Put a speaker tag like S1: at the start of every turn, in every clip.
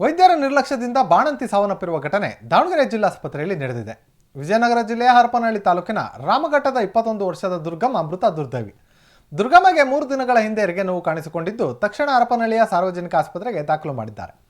S1: ವೈದ್ಯರ ನಿರ್ಲಕ್ಷ್ಯದಿಂದ ಬಾಣಂತಿ ಸಾವನ್ನಪ್ಪಿರುವ ಘಟನೆ ದಾವಣಗೆರೆ ಜಿಲ್ಲಾಸ್ಪತ್ರೆಯಲ್ಲಿ ನಡೆದಿದೆ. ವಿಜಯನಗರ ಜಿಲ್ಲೆಯ ಹರಪನಹಳ್ಳಿ ತಾಲೂಕಿನ ರಾಮಘಟ್ಟದ ಇಪ್ಪತ್ತೊಂದು ವರ್ಷದ ದುರ್ಗಮ್ಮ ಮೃತ ದುರ್ದೈವಿ. ದುರ್ಗಮ್ಮಗೆ ಮೂರು ದಿನಗಳ ಹಿಂದೆ ಹೆರಿಗೆ ನೋವು ಕಾಣಿಸಿಕೊಂಡಿದ್ದು, ತಕ್ಷಣ ಹರಪನಹಳ್ಳಿಯ ಸಾರ್ವಜನಿಕ ಆಸ್ಪತ್ರೆಗೆ ದಾಖಲು ಮಾಡಿದ್ದಾರೆ.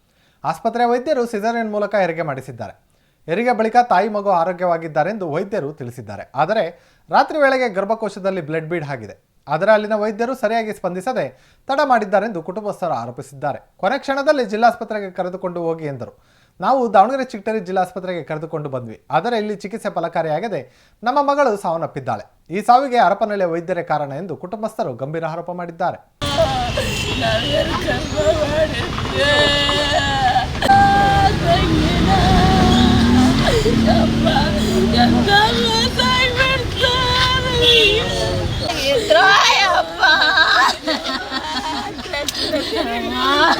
S1: ಆಸ್ಪತ್ರೆಯ ವೈದ್ಯರು ಸಿಜರಿಯನ್ ಮೂಲಕ ಹೆರಿಗೆ ಮಾಡಿಸಿದ್ದಾರೆ. ಹೆರಿಗೆ ಬಳಿಕ ತಾಯಿ ಮಗು ಆರೋಗ್ಯವಾಗಿದ್ದಾರೆಂದು ವೈದ್ಯರು ತಿಳಿಸಿದ್ದಾರೆ. ಆದರೆ, ರಾತ್ರಿ ವೇಳೆಗೆ ಗರ್ಭಕೋಶದಲ್ಲಿ ಬ್ಲಡ್ ಬೀಡ್ ಆಗಿದೆ. ಆದರೆ ಅಲ್ಲಿನ ವೈದ್ಯರು ಸರಿಯಾಗಿ ಸ್ಪಂದಿಸದೆ ತಡ ಮಾಡಿದ್ದಾರೆಂದು ಕುಟುಂಬಸ್ಥರು ಆರೋಪಿಸಿದ್ದಾರೆ ಕೊನೆ ಕ್ಷಣದಲ್ಲಿ ಜಿಲ್ಲಾಸ್ಪತ್ರೆಗೆ ಕರೆದುಕೊಂಡು ಹೋಗಿ ಎಂದರು ನಾವು ದಾವಣಗೆರೆ ಚಿಕ್ಕಟರಿ ಜಿಲ್ಲಾಸ್ಪತ್ರೆಗೆ ಕರೆದುಕೊಂಡು ಬಂದ್ವಿ ಆದರೆ ಇಲ್ಲಿ ಚಿಕಿತ್ಸೆ ಫಲಕಾರಿಯಾಗದೆ ನಮ್ಮ ಮಗಳು ಸಾವನ್ನಪ್ಪಿದ್ದಾಳೆ ಈ ಸಾವಿಗೆ ಹರಪನಹಳ್ಳಿಯ ವೈದ್ಯರೇ ಕಾರಣ ಎಂದು ಕುಟುಂಬಸ್ಥರು ಗಂಭೀರ ಆರೋಪ ಮಾಡಿದ್ದಾರೆ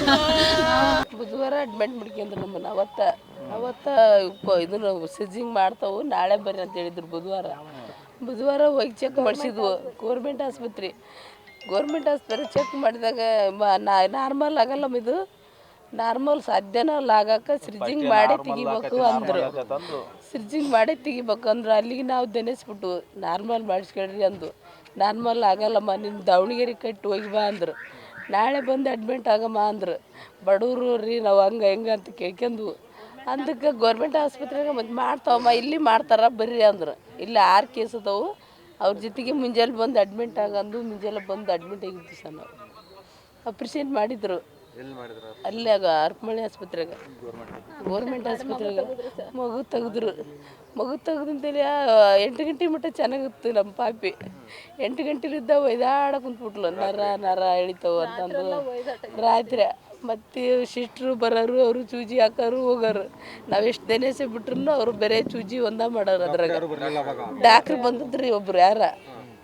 S2: ಬುಧವಾರ ಅಡ್ಮಿಟ್ ಮಾಡ್ಕೊಂಡ್ರು ನಮ್ಮನ್ನ. ಅವತ್ತ ಅವತ್ತ ಇದನ್ನ ಸಿಜಿಂಗ್ ಮಾಡ್ತಾವು ನಾಳೆ ಬರ್ರಿ ಅಂತ ಹೇಳಿದ್ರು ಬುಧವಾರ. ಬುಧವಾರ ಹೋಗಿ ಚೆಕ್ ಮಾಡಿಸಿದ್ವು. ಗೋರ್ಮೆಂಟ್ ಆಸ್ಪತ್ರೆ. ಗೋರ್ಮೆಂಟ್ ಆಸ್ಪತ್ರೆ ಚೆಕ್ ಮಾಡಿದಾಗ ನಾರ್ಮಲ್ ಆಗಲ್ಲ ಇದು. ನಾರ್ಮಲ್ ಸಾಧ್ಯನ ಅಲ್ಲ ಆಗಕ್ಕೆ. ಸ್ರಿಜಿಂಗ್ ಮಾಡಿ ತೆಗಿಬೇಕು ಅಂದ್ರು. ಸ್ರಿಜಿಂಗ್ ಮಾಡಿ ತೆಗಿಬೇಕು ಅಂದ್ರು. ಅಲ್ಲಿಗೆ ನಾವು ದೆನೆಸ್ಬಿಟ್ಟು ನಾರ್ಮಲ್ ಮಾಡಿಸ್ಕೊಳ್ರಿ ಅಂದು ನಾರ್ಮಲ್ ಆಗಲ್ಲಮ್ಮ ನಿನ್ನ ದಾವಣಗೆರೆ ಕಟ್ಟಿ ಹೋಗಿ ಬಾ ಅಂದ್ರು. ನಾಳೆ ಬಂದು ಅಡ್ಮಿಟ್ ಆಗಮ್ಮ ಅಂದ್ರು. ಬಡವರು ರೀ, ನಾವು ಹಂಗೆ, ಹೆಂಗೆ ಅಂತ ಕೇಳ್ಕೊಂಡು ಅದಕ್ಕೆ ಗೌರ್ಮೆಂಟ್ ಆಸ್ಪತ್ರೆಗೆ ಮತ್ತೆ ಮಾಡ್ತಾವಮ್ಮ, ಇಲ್ಲಿ ಮಾಡ್ತಾರ ಬರ್ರಿ ಅಂದ್ರು. ಇಲ್ಲಿ ಆರು ಕೇಸ್ ಅದಾವು. ಅವ್ರ ಜೊತೆಗೆ ಮುಂಜಾನೆ ಬಂದು ಅಡ್ಮಿಂಟ್ ಆಗಂದು, ಮುಂಜಾನೆ ಬಂದು ಅಡ್ಮಿಂಟ್ ಆಗಿದ್ವಿ ಸರ್ ನಾವು. ಅಪ್ರಿಷಿಯೇಟ್ ಮಾಡಿದ್ರು. ಅಲ್ಲೇ ಆಗ ಆಸ್ಪತ್ರೆಗೆ. ಗೌರ್ಮೆಂಟ್ ಆಸ್ಪತ್ರೆಗೆ. ಮಗು ತೆಗೆದ್ರು. ಮಗು ತೆಗೆದಂತೇಳಿ ಎಂಟು ಗಂಟೆ ಮಟ್ಟ ಚೆನ್ನಾಗಿತ್ತು ನಮ್ಮ ಪಾಪಿ. ಎಂಟು ಗಂಟೆಲಿದ್ದ ಒಯ್ದಾಡ ಕುಂತ್ಬಿಟ್ಲು. ನರ ನರ ಎಳಿತಾವ ಅಂತಂದು. ರಾತ್ರಿ ಮತ್ತೆ ಸಿಸ್ಟ್ರು ಬರೋರು ಅವರು ಚೂಜಿ ಹಾಕೋರು ಹೋಗೋರು. ನಾವೆಷ್ಟು ಎಷ್ಟು ದಿನೇಸೆ ಬಿಟ್ರು ಅವರು ಬೇರೆ ಚೂಜಿ ಒಂದ ಮಾಡೋರು ಅದ್ರಾಗ. ಡಾಕ್ಟ್ರ್ ಬಂದಿದ್ರು ಒಬ್ರು ಯಾರ?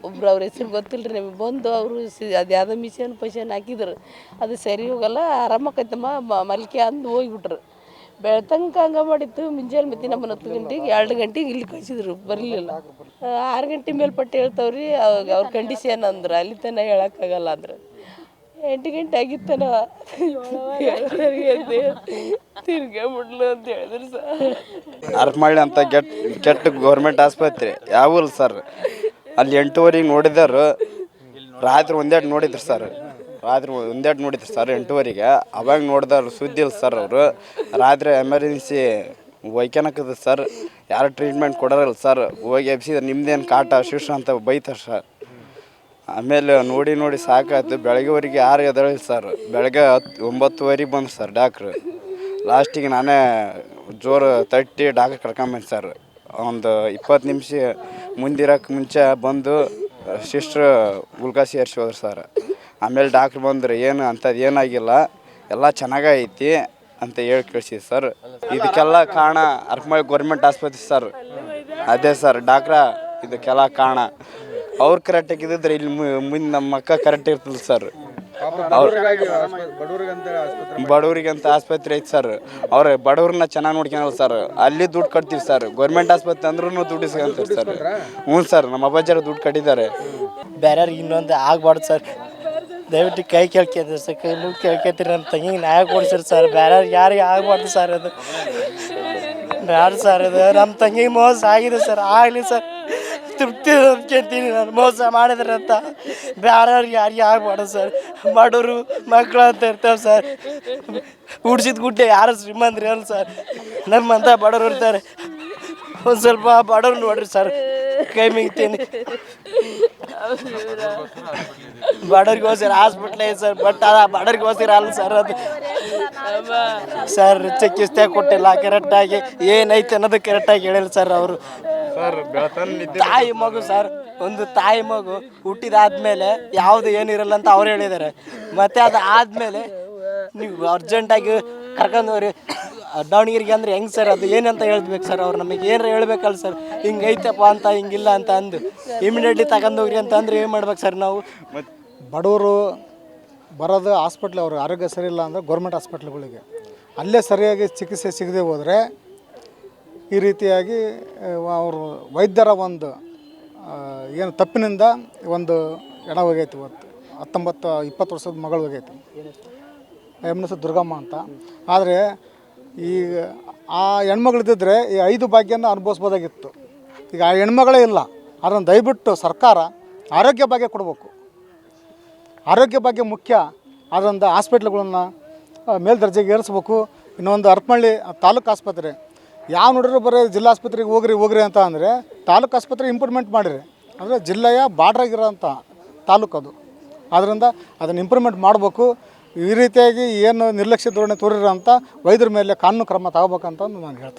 S2: ಒಬ್ರು ಅವ್ರ ಹೆಸರು ಗೊತ್ತಿಲ್ಲ ರೀ ನಿಮಗೆ. ಬಂದು ಅವರು ಸಿ, ಅದು ಯಾವುದೋ ಮಿಷನ್ ಪಷನ್ ಹಾಕಿದ್ರು. ಅದು ಸರಿ ಹೋಗಲ್ಲ ಆರಾಮಕ್ಕೈತಮ್ಮ ಮ- ಮಲ್ಕೆ ಅಂದು ಹೋಗ್ಬಿಟ್ರು. ಬೆಳ್ತಂಕ ಹಂಗ ಮಾಡಿತ್ತು ಮುಂಜಾನೆ ಮತ್ತೆ ನಮ್ಮ ಹತ್ತು ಗಂಟೆಗೆ, ಎರಡು ಗಂಟೆಗೆ ಇಲ್ಲಿ ಕಳಿಸಿದ್ರು, ಬರಲಿಲ್ಲ. ಆರು ಗಂಟೆ ಮೇಲ್ಪಟ್ಟು ಹೇಳ್ತಾವ್ರಿ ಅವಾಗ ಅವ್ರ ಕಂಡೀಷನ್ ಅಂದ್ರು. ಅಲ್ಲಿ ತನಕ ಹೇಳೋಕ್ಕಾಗಲ್ಲ ಅಂದ್ರೆ. ಎಂಟು ಗಂಟೆ ಆಗಿತ್ತನ ತಿರ್ಗಾ ಬಿಡ್ಲು ಅಂತ ಹೇಳಿದ್ರು ಸರ್.
S3: ಅರ್ಪಮಳ್ಳಿ ಅಂತ ಕೆಟ್ಟ ಕೆಟ್ಟ ಗೌರ್ಮೆಂಟ್ ಆಸ್ಪತ್ರೆ. ಯಾವೂರು ಸರ್? ಅಲ್ಲಿ ಎಂಟೂವರೆಗೆ ನೋಡಿದ್ರು. ರಾತ್ರಿ ಒಂದೆರಡು ನೋಡಿದ್ರು ಸರ್ ರಾತ್ರಿ ಒಂದೆರಡು ನೋಡಿದ್ರು ಸರ್ ಎಂಟೂವರೆಗೆ. ಅವಾಗ ನೋಡಿದಾರು ಸುದ್ದಿ ಇಲ್ಲ ಸರ್ ಅವರು. ರಾತ್ರಿ ಎಮರ್ಜೆನ್ಸಿ ಒಯ್ಕೊಳಕದ ಸರ್ ಯಾರು ಟ್ರೀಟ್ಮೆಂಟ್ ಕೊಡೋರಲ್ಲ ಸರ್ ಹೋಗಿ ಎಬ್ಸಿದ್ರೆ, ನಿಮ್ದೇನು ಕಾಟ? ಶಿಶ ಅಂತ ಬೈತಾರೆ ಸರ್ ಆಮೇಲೆ ನೋಡಿ ನೋಡಿ ಸಾಕಾಯ್ತು. ಬೆಳಗ್ಗೆವರೆಗೆ ಯಾರು ಎದಳಿ ಸರ್ ಬೆಳಗ್ಗೆ ಹತ್ತು ಒಂಬತ್ತುವರೆಗೆ ಬಂದು ಸರ್ ಡಾಕ್ಟ್ರು ಲಾಸ್ಟಿಗೆ ನಾನೇ ಜೋರು ತಟ್ಟಿ ಡಾಕ್ಟ್ರ್ ಕರ್ಕೊಂಬಂದು ಸರ್ ಒಂದು ಇಪ್ಪತ್ತು ನಿಮಿಷ ಮುಂದಿರೋಕೆ ಮುಂಚೆ ಬಂದು ಸಿಸ್ಟ್ರ್ ಸೇರಿಸಿ ಹೋದ್ರು ಸರ್. ಆಮೇಲೆ ಡಾಕ್ಟ್ರ್ ಬಂದ್ರು, ಏನು ಅಂಥದ್ದು ಏನಾಗಿಲ್ಲ, ಎಲ್ಲ ಚೆನ್ನಾಗೈತಿ ಅಂತ ಹೇಳಿ ಕಳಿಸಿದ್ರು ಸರ್. ಇದಕ್ಕೆಲ್ಲ ಕಾರಣ ಅರ್ಕಮಾಯಿ ಗೌರ್ಮೆಂಟ್ ಆಸ್ಪತ್ರೆ ಸರ್. ಅದೇ ಸರ್ ಡಾಕ್ಟ್ರ ಇದಕ್ಕೆಲ್ಲ ಕಾರಣ. ಅವ್ರು ಕರೆಕ್ಟಾಗಿ ಇದ್ದಿದ್ರೆ ಇಲ್ಲಿ ಮುಂದೆ ನಮ್ಮ ಅಕ್ಕ ಕರೆಕ್ಟ್ ಇರ್ತದೆ ಸರ್. ಬಡವರಿಗಂತ ಆಸ್ಪತ್ರೆ ಐತೆ ಸರ್. ಅವ್ರ ಬಡವ್ರನ್ನ ಚೆನ್ನಾಗಿ ನೋಡ್ಕೊಳಲ್ಲ ಸರ್. ಅಲ್ಲಿ ದುಡ್ಡು ಕಟ್ತೀವಿ ಸರ್. ಗೌರ್ಮೆಂಟ್ ಆಸ್ಪತ್ರೆ ಅಂದ್ರೂ ದುಡ್ಡು ಇಸ್ಕೊಂತೀವಿ ಸರ್. ಹ್ಞೂ ಸರ್ ನಮ್ಮ ಅಪ್ಪಾಜಾರ ದುಡ್ಡು ಕಟ್ಟಿದ್ದಾರೆ.
S4: ಬೇರೆಯವ್ರಿಗೆ ಇನ್ನೊಂದು ಆಗ್ಬಾರ್ದು ಸರ್. ದಯವಿಟ್ಟು ಕೈ ಕೇಳ್ಕೊಂಡ್ರಿ ಸರ್. ಕೈ ಮುಗಿ ಕೇಳ್ಕೊತೀರಿ ನಮ್ಮ ತಂಗಿಗೆ ನ್ಯಾಯ ಕೊಡ್ಸಿರಿ ಸರ್. ಬೇರೆಯವ್ರಿಗೆ ಯಾರಿಗೆ ಆಗ್ಬಾರ್ದು ಸರ್ ಅದು. ಬ್ಯಾಡ ಸರ್ ಅದು. ನಮ್ಮ ತಂಗಿಗೆ ಮೋಸ ಆಗಿದೆ ಸರ್. ಆಗಲಿ ಸರ್. ತೃಪ್ತಿ ಅಂದ್ಕೊಂತೀನಿ ನಾನು. ಮೋಸ ಮಾಡಿದ್ರೆ ಅಂತ. ಬೇರೆಯವ್ರಿಗೆ ಯಾರಿಗೆ ಆಗ್ಬಾರ್ದು ಸರ್. ಬಡವರು ಮಕ್ಕಳು ಅಂತ ಇರ್ತಾವೆ ಸರ್. ಉಡ್ಸಿದ ಗುಡ್ಡೆ ಯಾರು ಶ್ರೀಮಂತ್ರಿ ಅಲ್ಲ ಸರ್. ನಮ್ಮಂತ ಬಡವರು ಇರ್ತಾರೆ. ಒಂದು ಸ್ವಲ್ಪ ಬಡವ್ರು ನೋಡ್ರಿ ಸರ್. ಕೈ ಮಿಗ್ತೀನಿ. ಬಡವ್ರಿಗೋಸ್ಕರ ಹಾಸ್ಪಿಟ್ಲ್ ಸರ್. ಬಟ್ ಅದ ಬಡವ್ರಿಗೋಸ್ಕರ ಅಲ್ಲ ಸರ್ ಅದು. ಸರ್, ಚಿಕಿತ್ಸೆ ಕೊಟ್ಟಿಲ್ಲ. ಕರೆಕ್ಟಾಗಿ ಏನೈತೆ ಅನ್ನೋದು ಕರೆಕ್ಟಾಗಿ ಹೇಳಿಲ್ಲ ಸರ್ ಅವರು. ತಾಯಿ ಮಗು ಸರ್. ಒಂದು ತಾಯಿ ಮಗು ಹುಟ್ಟಿದಾದ್ಮೇಲೆ ಯಾವುದು ಏನಿರಲ್ಲ ಅಂತ ಅವ್ರು ಹೇಳಿದ್ದಾರೆ. ಮತ್ತೆ ಅದು ಆದ್ಮೇಲೆ ನೀವು ಅರ್ಜೆಂಟಾಗಿ ಕರ್ಕೊಂಡು ಹೋಗ್ರಿ. ದಾವಣಗೆರೆಗೆ ಅಂದ್ರೆ ಹೆಂಗ್ ಸರ್ ಅದು? ಏನಂತ ಹೇಳ್ಬೇಕು ಸರ್ ಅವ್ರು ನಮಗೆ? ಏನಾರ ಹೇಳ್ಬೇಕಲ್ಲ ಸರ್? ಹಿಂಗೈತಪ್ಪ ಅಂತ ಹಿಂಗಿಲ್ಲ ಅಂತ ಅಂದು. ಇಮಿಡಿಯೇಟ್ಲಿ ತಗೊಂಡೋಗ್ರಿ ಅಂತ ಅಂದ್ರೆ ಏನು ಮಾಡ್ಬೇಕು ಸರ್ ನಾವು?
S5: ಬಡವರು ಬರೋದು ಹಾಸ್ಪಿಟ್ಲ್ ಅವ್ರ ಆರೋಗ್ಯ ಸರಿ ಇಲ್ಲ ಅಂದರೆ ಗೌರ್ಮೆಂಟ್ ಹಾಸ್ಪಿಟ್ಲ್ಗಳಿಗೆ ಅಲ್ಲೇ ಸರಿಯಾಗಿ ಚಿಕಿತ್ಸೆ ಸಿಗದೆ ಹೋದರೆ ಈ ರೀತಿಯಾಗಿ ಅವರು ವೈದ್ಯರ ಒಂದು ಏನು ತಪ್ಪಿನಿಂದ ಒಂದು ಎಡ ಹೋಗೈತಿ ಇವತ್ತು ಹತ್ತೊಂಬತ್ತು, ಇಪ್ಪತ್ತು ವರ್ಷದ ಮಗಳು ಹೋಗೈತಿ ಎಂ ಎಸ್ ದುರ್ಗಮ್ಮ ಅಂತ. ಆದರೆ ಈಗ ಆ ಹೆಣ್ಮಗಳಿದ್ದಿದ್ರೆ ಈ ಐದು ಭಾಗ್ಯನ ಅನುಭವಿಸ್ಬೋದಾಗಿತ್ತು. ಈಗ ಆ ಹೆಣ್ಮಗಳೇ ಇಲ್ಲ. ಅದನ್ನು ದಯವಿಟ್ಟು ಸರ್ಕಾರ ಆರೋಗ್ಯ ಭಾಗ್ಯ ಕೊಡಬೇಕು. ಆರೋಗ್ಯ ಭಾಗ್ಯ ಮುಖ್ಯ. ಅದರಿಂದ ಹಾಸ್ಪಿಟ್ಲ್ಗಳನ್ನು ಮೇಲ್ದರ್ಜೆಗೆ ಏರಿಸ್ಬೇಕು. ಇನ್ನೊಂದು ಅರ್ಪಳ್ಳಿ ತಾಲೂಕು ಆಸ್ಪತ್ರೆ. ಯಾವ ನೋಡಿದ್ರು ಬರೀ ಜಿಲ್ಲಾ ಆಸ್ಪತ್ರೆಗೆ ಹೋಗ್ರಿ ಹೋಗ್ರಿ ಅಂತ ಅಂದರೆ ತಾಲೂಕು ಆಸ್ಪತ್ರೆ ಇಂಪ್ರೂವ್ಮೆಂಟ್ ಮಾಡಿರಿ. ಅಂದರೆ ಜಿಲ್ಲೆಯ ಬಾರ್ಡ್ರಾಗಿರೋಂಥ ತಾಲೂಕು ಅದು. ಆದ್ದರಿಂದ ಅದನ್ನು ಇಂಪ್ರೂವ್ಮೆಂಟ್ ಮಾಡಬೇಕು. ಈ ರೀತಿಯಾಗಿ ಏನು ನಿರ್ಲಕ್ಷ್ಯ ಧೋರಣೆ ತೋರಿರೋಂಥ ವೈದ್ಯರ ಮೇಲೆ ಕಾನೂನು ಕ್ರಮ ತಗೋಬೇಕಂತಂದು ನಾನು ಹೇಳ್ತೀನಿ.